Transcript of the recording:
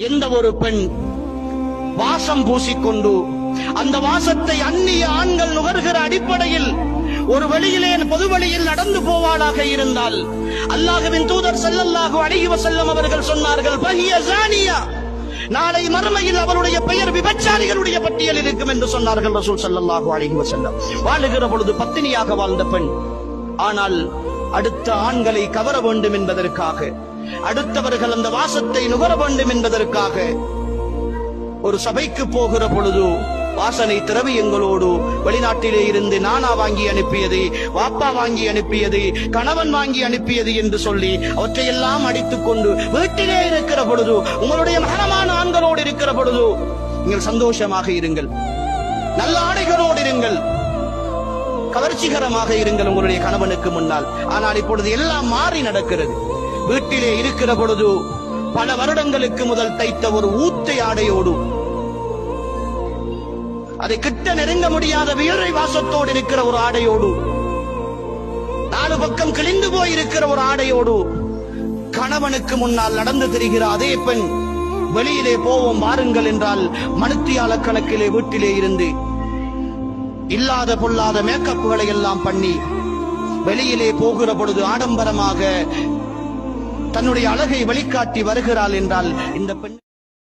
எந்த ஒரு பெண் வாசம் பூசிக்கொண்டு அந்த வாசத்தை அந்நிய ஆண்கள் நுகர்கிற அடிப்படையில் ஒரு வழியிலே பொது வழியில் நடந்து போவாளாக இருந்தால் அல்லாஹுவின் தூதர் ஸல்லல்லாஹு அழகிவ செல்லம் அவர்கள் சொன்னார்கள் பஹிய ஜானியா நாளை மறுமையில் அவருடைய பெயர் விபச்சாரிகளுடைய பட்டியல் இருக்கும் என்று சொன்னார்கள் ரசூல் ஸல்லல்லாஹு அழகிவ செல்லம் வாழுகிற பொழுது பத்தினியாக வாழ்ந்த பெண் ஆனால் அடுத்த ஆண்களை கவர வேண்டும் என்பதற்காக அடுத்தவர்கள் அந்த வாசத்தை நுகர வேண்டும் என்பதற்காக ஒரு சபைக்கு போகிற பொழுது வாசனை திரவியங்களோடு வெளிநாட்டிலே இருந்து நானா வாங்கி அனுப்பியது வாப்பா வாங்கி அனுப்பியது கணவன் வாங்கி அனுப்பியது என்று சொல்லி அவற்றையெல்லாம் அடித்துக் கொண்டு வீட்டிலே இருக்கிற பொழுது உங்களுடைய மகனமான ஆண்களோடு இருக்கிற பொழுது நீங்கள் சந்தோஷமாக இருங்கள். நல்ல ஆடைகளோடு இருங்கள். கவர்ச்சிகரமாக இருங்கள் உங்களுடைய கணவனுக்கு முன்னால். ஆனால் இப்பொழுது எல்லாம் மாறி நடக்கிறது. வீட்டிலே இருக்கிற பொழுது பல வருடங்களுக்கு முதல் தைத்த ஒரு ஊத்தை ஆடையோடு. அதை கிட்ட நெருங்க முடியாத வியரை வாசத்தோடு இருக்கிற ஒரு ஆடையோடு. நாலு பக்கம் கிழிந்து போய் இருக்கிற ஒரு ஆடையோடு கணவனுக்கு முன்னால் நடந்து திரிகிற அதே பெண் வெளியிலே போவோம் வாருங்கள் என்றால் மனுத்தியால கணக்கிலே வீட்டிலே இருந்து இல்லாத பொல்லாத மேக்கப்புகளை எல்லாம் பண்ணி வெளியிலே போகிற பொழுது ஆடம்பரமாக தன்னுடைய அழகை வெளிக்காட்டி வருகிறாள் என்றால் இந்த பெண்